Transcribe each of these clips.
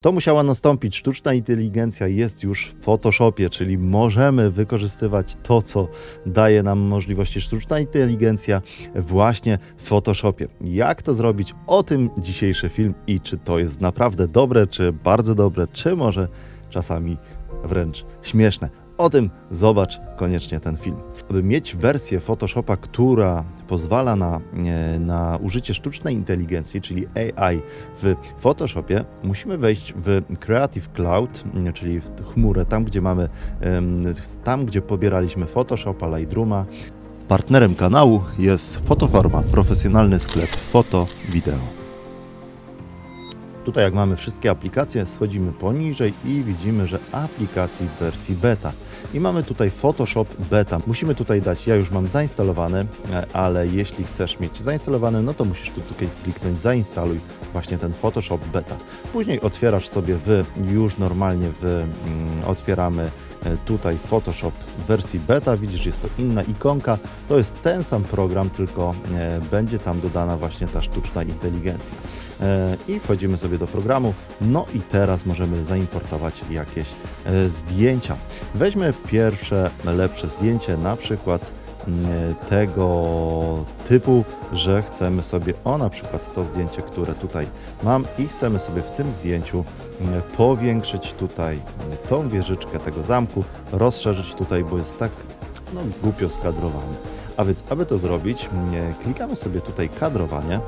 To musiała nastąpić. Sztuczna inteligencja jest już w Photoshopie, czyli możemy wykorzystywać to, co daje nam możliwości sztuczna inteligencja właśnie w Photoshopie. Jak to zrobić? O tym dzisiejszy film i czy to jest naprawdę dobre, czy bardzo dobre, czy może czasami wręcz śmieszne. O tym zobacz koniecznie ten film. Aby mieć wersję Photoshopa, która pozwala na, e, na użycie sztucznej inteligencji, czyli AI w Photoshopie, musimy wejść w Creative Cloud, m, czyli w chmurę, tam gdzie mamy, tam gdzie pobieraliśmy Photoshopa, Lightrooma. Partnerem kanału jest Fotoforma, profesjonalny sklep foto, wideo. Tutaj jak mamy wszystkie aplikacje, schodzimy poniżej i widzimy, że aplikacji w wersji beta. I mamy tutaj Photoshop beta. Musimy tutaj dać, ja już mam zainstalowany, e, ale jeśli chcesz mieć zainstalowany, no to musisz tu tutaj kliknąć zainstaluj właśnie ten Photoshop beta. Później otwierasz sobie w, już normalnie w, mm, otwieramy tutaj Photoshop wersji beta. Widzisz, jest to inna ikonka. To jest ten sam program, tylko e, będzie tam dodana właśnie ta sztuczna inteligencja. E, I wchodzimy sobie do programu. No i teraz możemy zaimportować jakieś e, zdjęcia. Weźmy pierwsze lepsze zdjęcie, na przykład tego typu, że chcemy sobie, o na przykład to zdjęcie, które tutaj mam i chcemy sobie w tym zdjęciu mm, powiększyć tutaj mm, tą wieżyczkę tego zamku, rozszerzyć tutaj, bo jest tak no, głupio skadrowany. A więc, aby to zrobić, mm, klikamy sobie tutaj kadrowanie,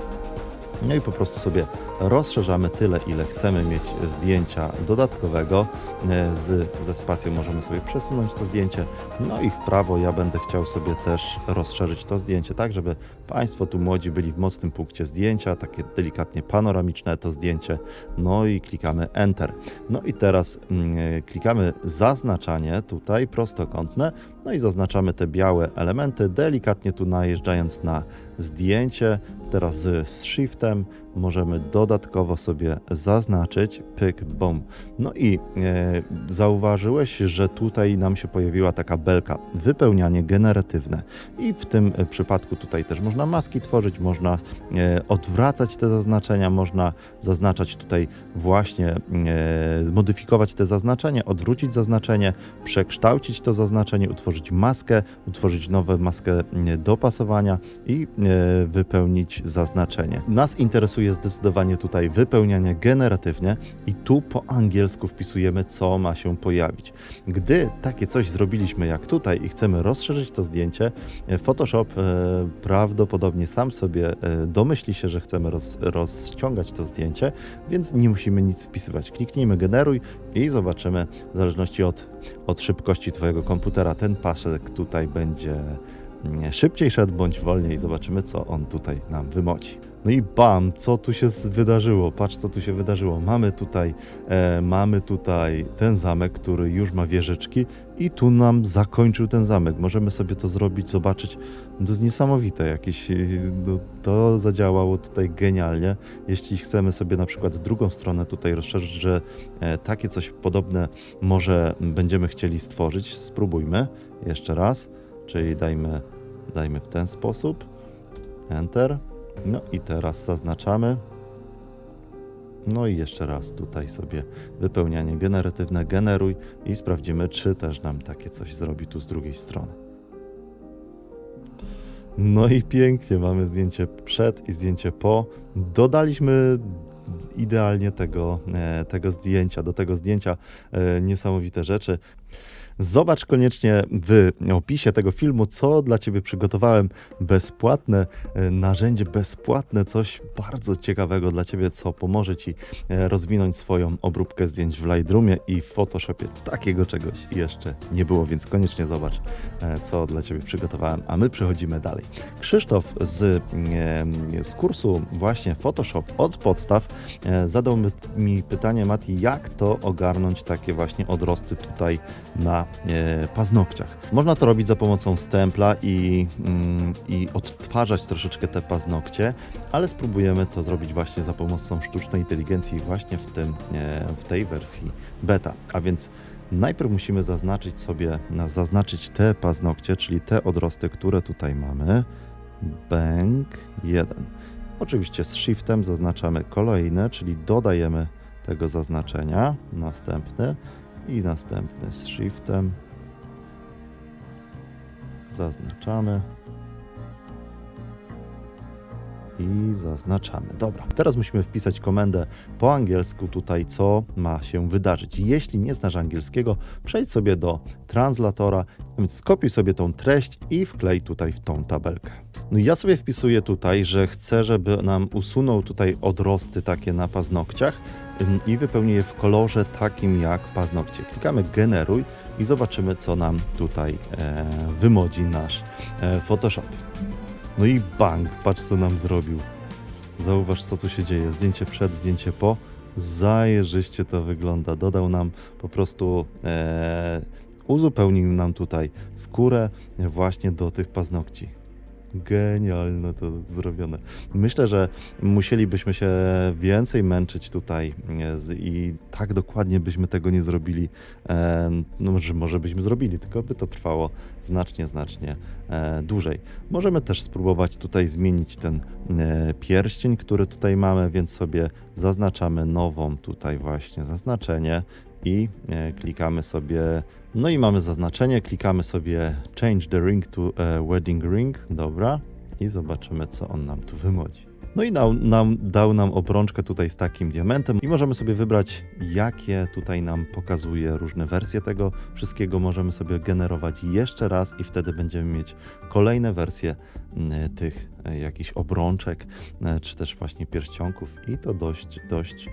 no i po prostu sobie rozszerzamy tyle, ile chcemy mieć zdjęcia dodatkowego. E, Z, ze spacją możemy sobie przesunąć to zdjęcie. No i w prawo ja będę chciał sobie też rozszerzyć to zdjęcie, tak żeby Państwo tu młodzi byli w mocnym punkcie zdjęcia, takie delikatnie panoramiczne to zdjęcie. No i klikamy Enter. No i teraz mm, e, klikamy zaznaczanie tutaj prostokątne, no i zaznaczamy te białe elementy, delikatnie tu najeżdżając na zdjęcie. Teraz z, Shiftem możemy dodatkowo sobie zaznaczyć, pyk, bom. No i e, zauważyłeś, że tutaj nam się pojawiła taka belka, wypełnianie generatywne. I w tym e, przypadku tutaj też można maski tworzyć, można e, odwracać te zaznaczenia, można zaznaczać tutaj właśnie, e, modyfikować te zaznaczenie, odwrócić zaznaczenie, przekształcić to zaznaczenie, utworzyć maskę, utworzyć nowe maskę mm, dopasowania i e, wypełnić zaznaczenie. Nas interesuje zdecydowanie tutaj wypełnianie generatywnie i tu po angielsku wpisujemy, co ma się pojawić. Gdy takie coś zrobiliśmy jak tutaj i chcemy rozszerzyć to zdjęcie, e, Photoshop e, prawdopodobnie sam sobie e, domyśli się, że chcemy roz, rozciągać to zdjęcie, więc nie musimy nic wpisywać. Kliknijmy generuj i zobaczymy, w zależności od, od szybkości Twojego komputera, ten pasek tutaj będzie mm, szybciej szedł bądź wolniej. Zobaczymy, co on tutaj nam wymoci. No i bam, co tu się wydarzyło? Patrz, co tu się wydarzyło. Mamy tutaj, e, mamy tutaj ten zamek, który już ma wieżyczki i tu nam zakończył ten zamek. Możemy sobie to zrobić, zobaczyć. No To jest niesamowite jakieś. e, No, to zadziałało tutaj genialnie. Jeśli chcemy sobie na przykład drugą stronę tutaj rozszerzyć, że e, takie coś podobne może będziemy chcieli stworzyć, spróbujmy jeszcze raz. Czyli dajmy, dajmy w ten sposób. Enter. No i teraz zaznaczamy. No i jeszcze raz tutaj sobie wypełnianie generatywne generuj i sprawdzimy, czy też nam takie coś zrobi tu z drugiej strony. No i pięknie, mamy zdjęcie przed i zdjęcie po. Dodaliśmy idealnie tego, e, tego zdjęcia, do tego zdjęcia e, niesamowite rzeczy. Zobacz koniecznie w opisie tego filmu, co dla Ciebie przygotowałem. Bezpłatne e, narzędzie, bezpłatne coś bardzo ciekawego dla Ciebie, co pomoże Ci e, rozwinąć swoją obróbkę zdjęć w Lightroomie i w Photoshopie. Takiego czegoś jeszcze nie było, więc koniecznie zobacz, e, co dla Ciebie przygotowałem. A my przechodzimy dalej. Krzysztof z, z kursu właśnie Photoshop od podstaw zadał mi- pytanie, Mati, jak to ogarnąć takie właśnie odrosty tutaj na paznokciach. Można to robić za pomocą stempla i, mm, i odtwarzać troszeczkę te paznokcie, ale spróbujemy to zrobić właśnie za pomocą sztucznej inteligencji właśnie w, tym, e, w tej wersji beta. A więc najpierw musimy zaznaczyć sobie, na- zaznaczyć te paznokcie, czyli te odrosty, które tutaj mamy. Bęk 1. Oczywiście z shiftem zaznaczamy kolejne, czyli dodajemy tego zaznaczenia. Następny i następny z shiftem. Zaznaczamy. I zaznaczamy. Dobra, teraz musimy wpisać komendę po angielsku tutaj, co ma się wydarzyć. Jeśli nie znasz angielskiego, przejdź sobie do translatora, skopiuj sobie tą treść i wklej tutaj w tą tabelkę. No ja sobie wpisuję tutaj, że chcę, żeby nam usunął tutaj odrosty takie na paznokciach i wypełnię je w kolorze takim jak paznokcie. Klikamy generuj i zobaczymy, co nam tutaj e, wymodzi nasz e, Photoshop. No i bang, patrz co nam zrobił. Zauważ co tu się dzieje. Zdjęcie przed, zdjęcie po. Zajeżyście to wygląda. Dodał nam po prostu, e, uzupełnił nam tutaj skórę właśnie do tych paznokci. Genialne to zrobione. Myślę, że musielibyśmy się więcej męczyć tutaj e, i tak dokładnie byśmy tego nie zrobili. E, no, że może byśmy zrobili, tylko by to trwało znacznie, znacznie e, dłużej. Możemy też spróbować tutaj zmienić ten pierścień, który tutaj mamy, więc sobie zaznaczamy nową tutaj właśnie zaznaczenie i e, klikamy sobie, no i mamy zaznaczenie, klikamy sobie change the ring to e, wedding ring, dobra, i zobaczymy, co on nam tu wymodzi. No i nam, dał nam obrączkę tutaj z takim diamentem i możemy sobie wybrać, jakie tutaj nam pokazuje różne wersje tego wszystkiego. Możemy sobie generować jeszcze raz i wtedy będziemy mieć kolejne wersje m, tych e, jakichś obrączek, e, czy też właśnie pierścionków i to dość, dość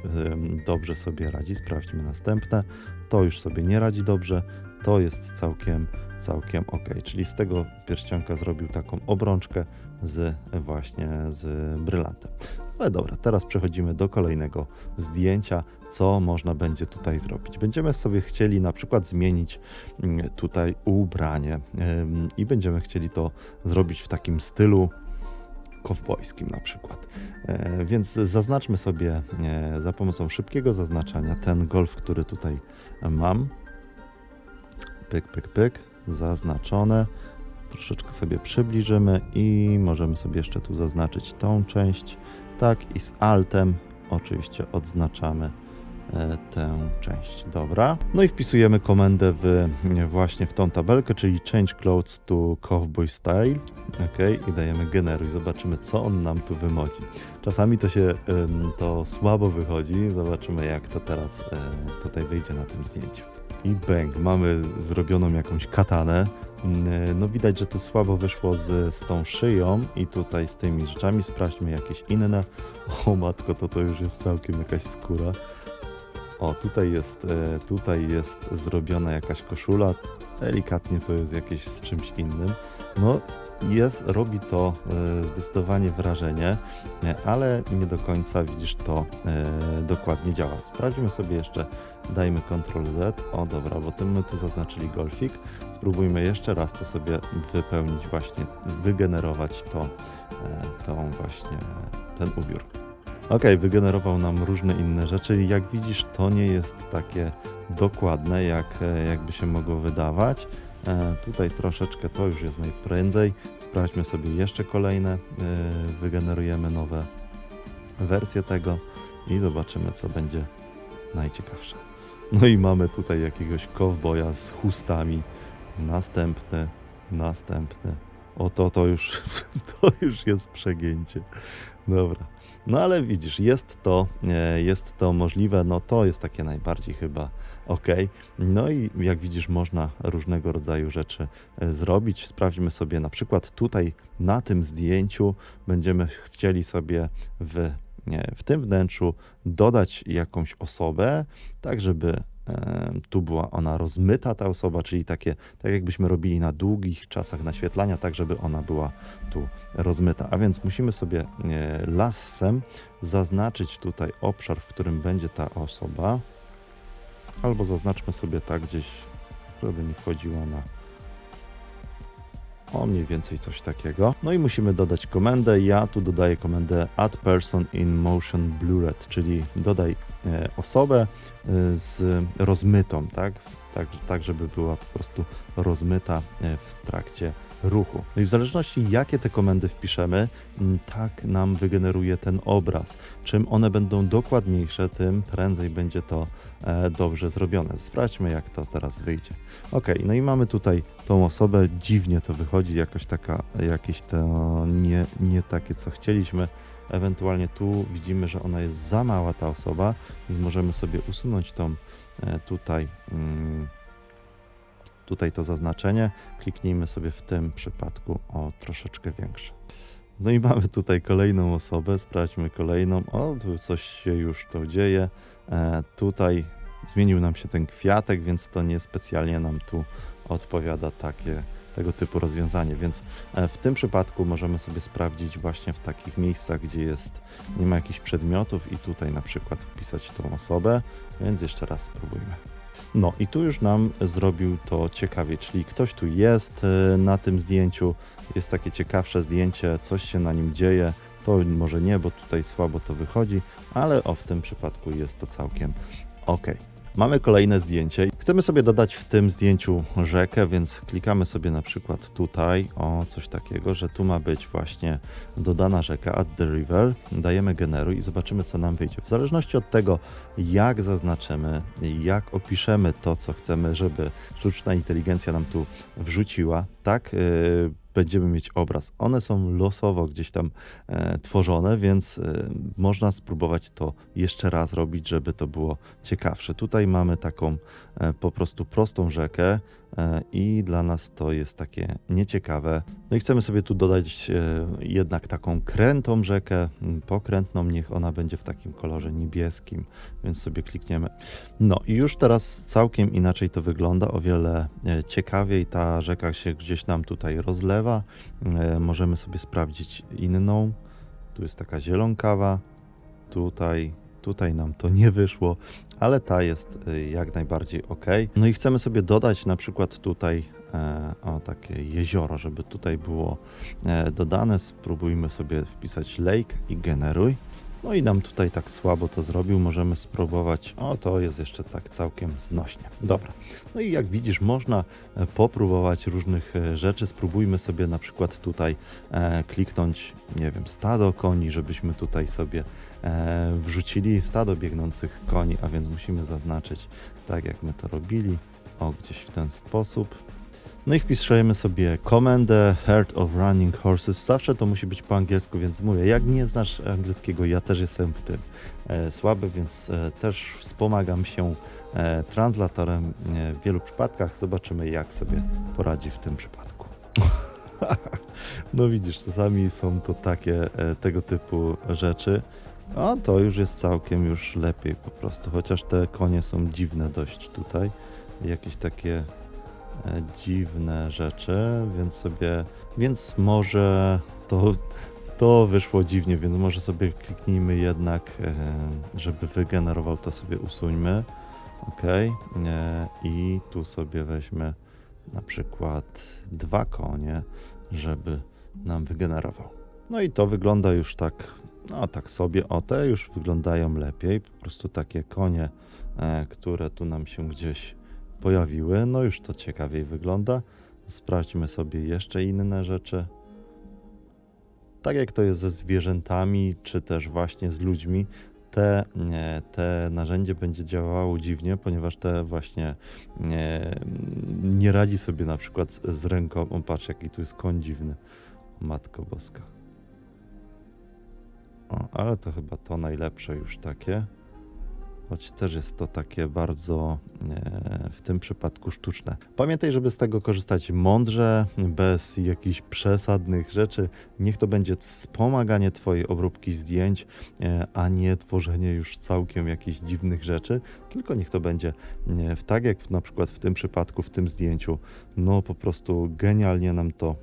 dobrze sobie radzi. Sprawdźmy następne. To już sobie nie radzi dobrze. To jest całkiem, całkiem ok. Czyli z tego pierścionka zrobił taką obrączkę z właśnie z brylantem. Ale dobra, teraz przechodzimy do kolejnego zdjęcia, co można będzie tutaj zrobić. Będziemy sobie chcieli na przykład zmienić mm, tutaj ubranie i będziemy chcieli to zrobić w takim stylu kowbojskim na przykład. E, więc zaznaczmy sobie e, za pomocą szybkiego zaznaczania ten golf, który tutaj mam. Pyk, pyk, pyk, zaznaczone. Troszeczkę sobie przybliżymy i możemy sobie jeszcze tu zaznaczyć tą część. Tak i z altem oczywiście odznaczamy e, tę część. Dobra. No i wpisujemy komendę w, właśnie w tą tabelkę, czyli change clothes to cowboy style. Ok, i dajemy generuj. Zobaczymy, co on nam tu wymodzi. Czasami to się to słabo wychodzi. Zobaczymy, jak to teraz e, tutaj wyjdzie na tym zdjęciu. I bang, mamy zrobioną jakąś katanę. Mm, No widać, że tu słabo wyszło z, z tą szyją i tutaj z tymi rzeczami. Sprawdźmy jakieś inne. O matko, to to już jest całkiem jakaś skóra. O, tutaj jest, e, tutaj jest zrobiona jakaś koszula. Delikatnie to jest jakieś z czymś innym. No jest, robi to e, zdecydowanie wrażenie, e, ale nie do końca widzisz to e, dokładnie działa. Sprawdźmy sobie jeszcze, dajmy Ctrl Z. O dobra, bo tym my tu zaznaczyli golfik. Spróbujmy jeszcze raz to sobie wypełnić właśnie, wygenerować to, tą właśnie, ten ubiór. Ok, wygenerował nam różne inne rzeczy. Jak widzisz, to nie jest takie dokładne, jak, jakby się mogło wydawać. E, tutaj troszeczkę to już jest najprędzej. Sprawdźmy sobie jeszcze kolejne. E, wygenerujemy nowe wersje tego i zobaczymy, co będzie najciekawsze. No i mamy tutaj jakiegoś kowboja z chustami. Następny, następny. O to, to już, to już jest przegięcie. Dobra. No ale widzisz, jest to, e, jest to możliwe, no to jest takie najbardziej chyba ok. No i jak widzisz, można różnego rodzaju rzeczy e, zrobić. Sprawdźmy sobie na przykład tutaj na tym zdjęciu będziemy chcieli sobie w, w tym wnętrzu dodać jakąś osobę, tak żeby tu była ona rozmyta, ta osoba, czyli takie, tak jakbyśmy robili na długich czasach naświetlania, tak żeby ona była tu rozmyta. A więc musimy sobie e, lassem zaznaczyć tutaj obszar, w którym będzie ta osoba, albo zaznaczmy sobie tak gdzieś, żeby nie wchodziła na o mniej więcej coś takiego. No i musimy dodać komendę. Ja tu dodaję komendę add person in motion blurred, czyli dodaj osobę e, z rozmytą, tak? tak? Tak, żeby była po prostu rozmyta e, w trakcie ruchu. No i w zależności jakie te komendy wpiszemy, tak nam wygeneruje ten obraz. Czym one będą dokładniejsze, tym prędzej będzie to e, dobrze zrobione. Sprawdźmy jak to teraz wyjdzie. Ok, no i mamy tutaj tą osobę, dziwnie to wychodzi, jakoś taka, jakieś to nie, nie takie co chcieliśmy. Ewentualnie tu widzimy, że ona jest za mała ta osoba, więc możemy sobie usunąć tą e, tutaj mm, tutaj to zaznaczenie. Kliknijmy sobie w tym przypadku o troszeczkę większe. No i mamy tutaj kolejną osobę, sprawdźmy kolejną. O, tu coś się już to dzieje. E, tutaj zmienił nam się ten kwiatek, więc to niespecjalnie nam tu odpowiada takie, tego typu rozwiązanie. Więc e, w tym przypadku możemy sobie sprawdzić właśnie w takich miejscach, gdzie jest, nie ma jakichś przedmiotów i tutaj na przykład wpisać tą osobę, więc jeszcze raz spróbujmy. No i tu już nam zrobił to ciekawie, czyli ktoś tu jest e, na tym zdjęciu, jest takie ciekawsze zdjęcie, coś się na nim dzieje, to może nie, bo tutaj słabo to wychodzi, ale o w tym przypadku jest to całkiem ok. Mamy kolejne zdjęcie. Chcemy sobie dodać w tym zdjęciu rzekę, więc klikamy sobie na przykład tutaj o coś takiego, że tu ma być właśnie dodana rzeka at the river. Dajemy generuj i zobaczymy, co nam wyjdzie. W zależności od tego, jak zaznaczymy, jak opiszemy to, co chcemy, żeby sztuczna inteligencja nam tu wrzuciła, tak yy, będziemy mieć obraz. One są losowo gdzieś tam e, tworzone, więc e, można spróbować to jeszcze raz robić, żeby to było ciekawsze. Tutaj mamy taką e, po prostu prostą rzekę i dla nas to jest takie nieciekawe. No i chcemy sobie tu dodać e, jednak taką krętą rzekę, m, pokrętną, niech ona będzie w takim kolorze niebieskim, więc sobie klikniemy. No i już teraz całkiem inaczej to wygląda, o wiele e, ciekawiej. Ta rzeka się gdzieś nam tutaj rozlewa. E, Możemy sobie sprawdzić inną. Tu jest taka zielonkawa, tutaj, tutaj nam to nie wyszło, ale ta jest e, jak najbardziej ok. No i chcemy sobie dodać na przykład tutaj e, o takie jezioro, żeby tutaj było e, dodane. Spróbujmy sobie wpisać lake i generuj. No i nam tutaj tak słabo to zrobił, możemy spróbować. O, to jest jeszcze tak całkiem znośnie. Dobra. No i jak widzisz, można e, popróbować różnych e, rzeczy. Spróbujmy sobie na przykład tutaj e, kliknąć, nie wiem, stado koni, żebyśmy tutaj sobie e, wrzucili stado biegnących koni, a więc musimy zaznaczyć tak, jak my to robili. O, gdzieś w ten sposób. No i wpisujemy sobie komendę Herd of Running Horses. Zawsze to musi być po angielsku, więc mówię, jak nie znasz angielskiego, ja też jestem w tym e, słaby, więc e, też wspomagam się e, translatorem e, w wielu przypadkach. Zobaczymy, jak sobie poradzi w tym przypadku. no widzisz, czasami są to takie e, tego typu rzeczy. A to już jest całkiem już lepiej po prostu, chociaż te konie są dziwne dość tutaj. Jakieś takie dziwne rzeczy, więc sobie, więc może to, to wyszło dziwnie, więc może sobie kliknijmy jednak, e, żeby wygenerował to sobie usuńmy. Ok. E, I tu sobie weźmy na przykład dwa konie, żeby nam wygenerował. No i to wygląda już tak, no tak sobie, o te już wyglądają lepiej, po prostu takie konie, e, które tu nam się gdzieś pojawiły, no już to ciekawiej wygląda. Sprawdźmy sobie jeszcze inne rzeczy. Tak jak to jest ze zwierzętami, czy też właśnie z ludźmi, te, te narzędzie będzie działało dziwnie, ponieważ te właśnie e, nie radzi sobie na przykład z, z ręką. O, patrz, jaki tu jest koń dziwny. Matko Boska. O, ale to chyba to najlepsze już takie. Choć też jest to takie bardzo e, w tym przypadku sztuczne. Pamiętaj, żeby z tego korzystać mądrze, bez jakichś przesadnych rzeczy. Niech to będzie wspomaganie Twojej obróbki zdjęć, e, a nie tworzenie już całkiem jakichś dziwnych rzeczy, tylko niech to będzie e, w tak jak na przykład w tym przypadku, w tym zdjęciu. No po prostu genialnie nam to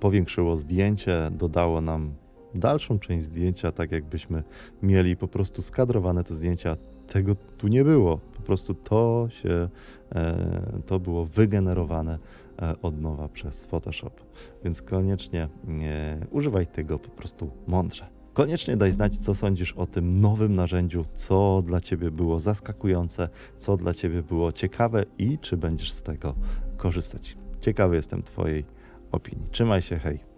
powiększyło zdjęcie, dodało nam dalszą część zdjęcia, tak jakbyśmy mieli po prostu skadrowane te zdjęcia. Tego tu nie było. Po prostu to się, e, to było wygenerowane e, od nowa przez Photoshop. Więc koniecznie e, używaj tego po prostu mądrze. Koniecznie daj znać, co sądzisz o tym nowym narzędziu, co dla Ciebie było zaskakujące, co dla Ciebie było ciekawe i czy będziesz z tego korzystać. Ciekawy jestem Twojej opinii. Trzymaj się, hej.